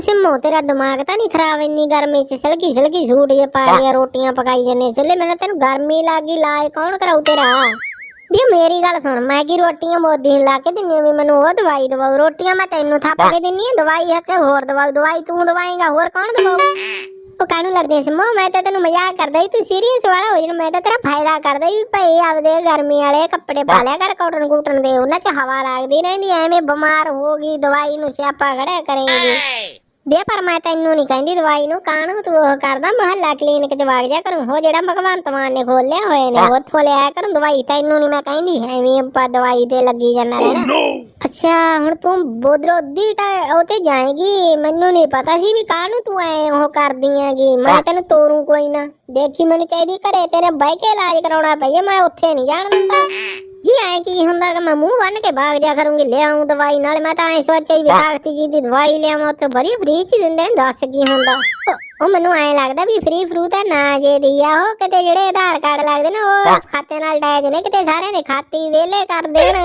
ਸਿੰਮੋ ਤੇਰਾ ਦਿਮਾਗ ਤਾਂ ਨਹੀਂ ਖਰਾਬ, ਇੰਨੀ ਗਰਮੀ ਚ ਸਲਕੀ ਸਲਕੀ ਸੂਟ ਜੇ ਪਾ ਲਿਆ ਰੋਟੀਆਂ ਪਕਾਈ ਜੰਨੇ ਚੁੱਲੇ ਮੈਨੂੰ ਤੈਨੂੰ ਗਰਮੀ ਲੱਗੀ ਲਾਏ ਕੌਣ ਕਰਾਉ ਤੇਰਾ? ਵੀ ਮੇਰੀ ਗੱਲ ਸੁਣ, ਮੈਂ ਕੀ ਰੋਟੀਆਂ ਮੋਦੀ ਲਾ ਕੇ ਦਿੰਨੀ ਵੀ ਮੈਨੂੰ ਉਹ ਦਵਾਈ ਦਵਾਓ। ਰੋਟੀਆਂ ਮੈਂ ਤੈਨੂੰ ਥੱਪ ਕੇ ਦਿੰਨੀ ਦਵਾਈ ਹੈ ਕਿ ਹੋਰ ਦਵਾਈ ਦਵਾਈ ਤੂੰ ਦਵਾਏਗਾ, ਹੋਰ ਕੌਣ ਦਵਾਉ ਉਹ ਕਾਹਨੂੰ ਲੜਦੇ ਸਿੰਮੋ? ਮੈਂ ਤਾਂ ਤੈਨੂੰ ਮਜ਼ਾਕ ਕਰਦਾ ਸੀ, ਤੂੰ ਸੀਰੀਅਸ ਵਾਲਾ ਹੋ ਜਾਣਾ, ਮੈਂ ਤਾਂ ਤੇਰਾ ਫਾਇਦਾ ਕਰਦਾ ਸੀ, ਭਈ ਆਪਦੇ ਗਰਮੀ ਵਾਲੇ ਕੱਪੜੇ ਪਾ ਲਿਆ ਕਰ ਕਾਟਨ ਕੂਟਨ ਦੇ, ਉਹਨਾਂ 'ਚ ਹਵਾ ਲੱਗਦੀ ਰਹਿੰਦੀ, ਐਵੇਂ ਬਿਮਾਰ ਹੋ ਗਈ, ਦਵਾਈ ਨੂੰ ਸਿਆਪਾ ਖੜਿਆ ਕਰੇਂਗੀ। ਬੇ ਪਰ ਮੈਂ ਤੈਨੂੰ ਨਹੀਂ ਕਹਿੰਦੀ ਦਵਾਈ ਨੂੰ ਕਾਹਨੂੰ ਤੂੰ ਉਹ ਕਰਦਾ? ਮਹੱਲਾ ਕਲੀਨਿਕ ਚ ਵਗ ਜਾ ਕਰੂੰ। ਉਹ ਜਿਹੜਾ ਭਗਵੰਤ ਮਾਨ ਨੇ ਖੋਲਿਆ ਹੋਏ ਨੇ ਉੱਥੋਂ ਲਿਆ ਕਰੂੰ ਦਵਾਈ। ਤੈਨੂੰ ਨਹੀਂ ਮੈਂ ਕਹਿੰਦੀ ਐਵੇਂ ਆਪਾਂ ਦਵਾਈ ਤੇ ਲੱਗੀ ਜਾਣਾ ਰਹਿਣਾ। ਅੱਛਾ ਹੁਣ ਤੂੰ ਬੋਧਰੋ ਦੀ ਉਹ ਤੇ ਜਾਏਗੀ। ਮੈਨੂੰ ਨਹੀਂ ਪਤਾ ਸੀ ਵੀ ਕਾਹਨੂੰ ਤੂੰ ਐ ਉਹ ਕਰਦੀ ਹੈਗੀ। ਮੈਂ ਤੈਨੂੰ ਤੋਰੂ ਕੋਈ ਨਾ। ਦੇਖੀ ਮੈਨੂੰ ਚਾਹੀਦੀ ਘਰੇ ਤੇਰੇ ਬਹਿ ਕੇ ਇਲਾਜ ਕਰਾਉਣਾ ਪਈਆ ਮੈਂ ਉੱਥੇ ਨਹੀਂ ਜਾਣ ਦਿੰਦਾ। ਜੀ ਐ ਕੀ ਹੁੰਦਾ ਕਿ ਮੈਂ ਮੂੰਹ ਬੰਨ ਕੇ ਭਾਗ ਜਾ ਕਰੂੰਗੀ ਲਿਆਉਂ ਦਵਾਈ ਨਾਲ ਮੈਂ ਤਾਂ ਐ ਸੋਚਿਆ ਵੀ ਤਾਕਤੀ ਜੀ ਦੀ ਦਵਾਈ ਲਿਆਵਾਂ ਉੱਥੇ ਬੜੀ ਫ੍ਰੀ ਚ ਦਿੰਦੇ ਨੇ ਦੱਸ ਕੀ ਹੁੰਦਾ। ਉਹ- ਮੈਨੂੰ ਐ ਲੱਗਦਾ ਵੀ ਫ੍ਰੀ ਫਰੂ ਤਾਂ ਨਾ ਜੇ ਦੀ ਆ ਉਹ ਕਿਤੇ ਜਿਹੜੇ ਆਧਾਰ ਕਾਰਡ ਲੱਗਦੇ ਨੇ ਉਹ ਖਾਤੇ ਨਾਲ ਟੈਗ ਨੇ ਕਿਤੇ ਸਾਰਿਆਂ ਦੇ ਖਾਤੇ ਹੀ ਵਿਹਲੇ ਕਰ ਦੇਣ।